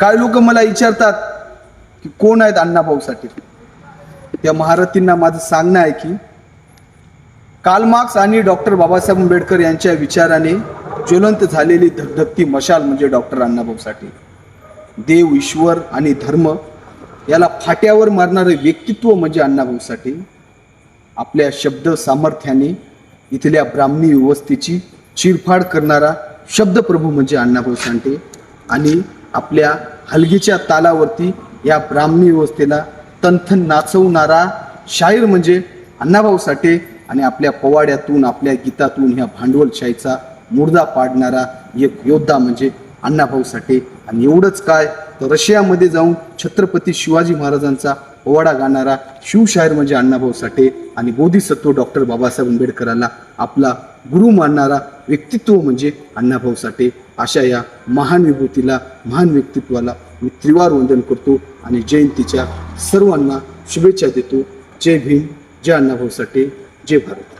काही लोक मला विचारतात की कोण आहेत अण्णाभाऊ साठे? त्या महारथींना माझं सांगणं आहे की काल मार्क्स आणि डॉक्टर बाबासाहेब आंबेडकर यांच्या विचाराने ज्वलंत झालेली धगधगती मशाल म्हणजे डॉक्टर अण्णाभाऊ साठे. देव ईश्वर आणि धर्म याला फाट्यावर मारणारे व्यक्तित्व म्हणजे अण्णाभाऊ साठे. आपल्या शब्द सामर्थ्याने इथल्या ब्राह्मणी व्यवस्थेची चिरफाड करणारा शब्दप्रभू म्हणजे अण्णाभाऊ साठे. आणि आपल्या हलगीच्या तालावरती या ब्राह्मणी व्यवस्थेला तंथन नाचवणारा शाहीर म्हणजे अण्णाभाऊ साठे आणि आपल्या पवाड्यातून आपल्या गीतातून ह्या भांडवलशाहीचा मुर्दा पाडणारा एक योद्धा म्हणजे अण्णाभाऊ साठे. आणि एवढंच काय तर रशियामध्ये जाऊन छत्रपती शिवाजी महाराजांचा पोवाडा गाणारा शिवशाहीर म्हणजे अण्णाभाऊ साठे आणि बोधिसत्व डॉक्टर बाबासाहेब आंबेडकरांना आपला गुरु मानणारा व्यक्तित्व म्हणजे अण्णाभाऊ साठे अशा या महान विभूतीला महान व्यक्तित्वाला मी त्रिवार वंदन करतो आणि जयंतीच्या सर्वांना शुभेच्छा देतो. जय भीम जय अण्णाभाऊ साठे जय भारत.